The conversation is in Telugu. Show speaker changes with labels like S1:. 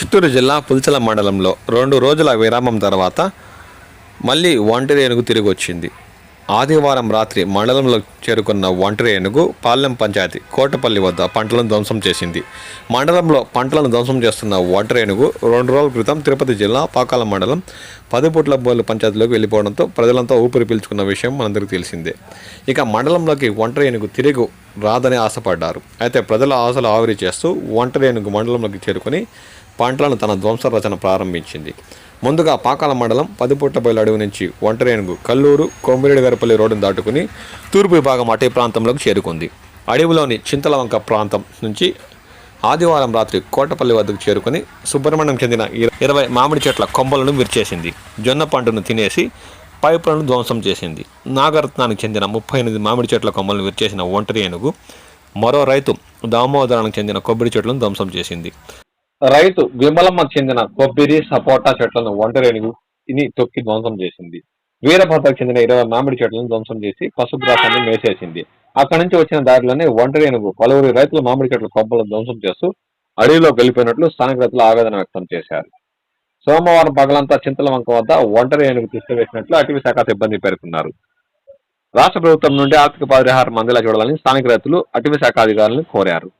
S1: చిత్తూరు జిల్లా పుల్చల మండలంలో రెండు రోజుల విరామం తర్వాత మళ్ళీ ఒంటరి ఏనుగు తిరిగి వచ్చింది. ఆదివారం రాత్రి మండలంలో చేరుకున్న ఒంటరి ఏనుగు పాలెం పంచాయతీ కోటపల్లి వద్ద పంటలను ధ్వంసం చేసింది. మండలంలో పంటలను ధ్వంసం చేస్తున్న ఒంటరి ఏనుగు రెండు రోజుల క్రితం తిరుపతి జిల్లా పాకాల మండలం పదిపుట్ల బోలు పంచాయతీలోకి వెళ్ళిపోవడంతో ప్రజలంతా ఊపిరి పీల్చుకున్న విషయం మనందరికీ తెలిసిందే. ఇక మండలంలోకి ఒంటరి ఏనుగు తిరిగి రాదని ఆశపడ్డారు. అయితే ప్రజల ఆశలు ఆవిరి చేస్తూ ఒంటరి ఏనుగు మండలంలోకి చేరుకుని పంటలను తన ధ్వంస రచన ప్రారంభించింది. ముందుగా పాకాల మండలం పదిపుట్టబయలు అడవి నుంచి ఒంటరేనుగు కల్లూరు కొమ్మిరెడ్డి గరపల్లి రోడ్డును దాటుకుని తూర్పు విభాగం అటవీ ప్రాంతంలోకి చేరుకుంది. అడవిలోని చింతలవంక ప్రాంతం నుంచి ఆదివారం రాత్రి కోటపల్లి వద్దకు చేరుకుని సుబ్రహ్మణ్యం చెందిన ఇర- ఇరవై మామిడి చెట్ల కొమ్మలను విరిచేసింది. జొన్న పంటను తినేసి పైపులను ధ్వంసం చేసింది. నాగరత్నానికి చెందిన ముప్పై ఎనిమిది మామిడి చెట్ల కొమ్మలను విరిచేసిన ఒంటరి ఏనుగు మరో రైతు దామోదరానికి చెందిన కొబ్బరి చెట్లను ధ్వంసం చేసింది. రైతు విమలమ్మకు చెందిన కొబ్బరి సపోటా చెట్లను ఒంటరి ఇని తొక్కి ధ్వంసం చేసింది. వీరభద్రకు చెందిన ఇరవై మామిడి చెట్లను ధ్వంసం చేసి పశుగ్రాసాన్ని మేసేసింది. అక్కడి నుంచి వచ్చిన దారిలోనే ఒంటరి పలువురు రైతులు మామిడి చెట్ల కొబ్బలు ధ్వంసం చేస్తూ అడవిలో వెళ్ళిపోయినట్లు స్థానిక రైతులు ఆవేదన వ్యక్తం చేశారు. సోమవారం పగలంతా చింతలవంక వద్ద ఒంటరి ఏనుగు తీసుకువేసినట్లు అటవీ శాఖ సిబ్బంది పేర్కొన్నారు. రాష్ట్ర ప్రభుత్వం నుండి ఆర్థిక పరిహారం అందేలా చూడాలని స్థానిక రైతులు అటవీ శాఖ అధికారులను కోరారు.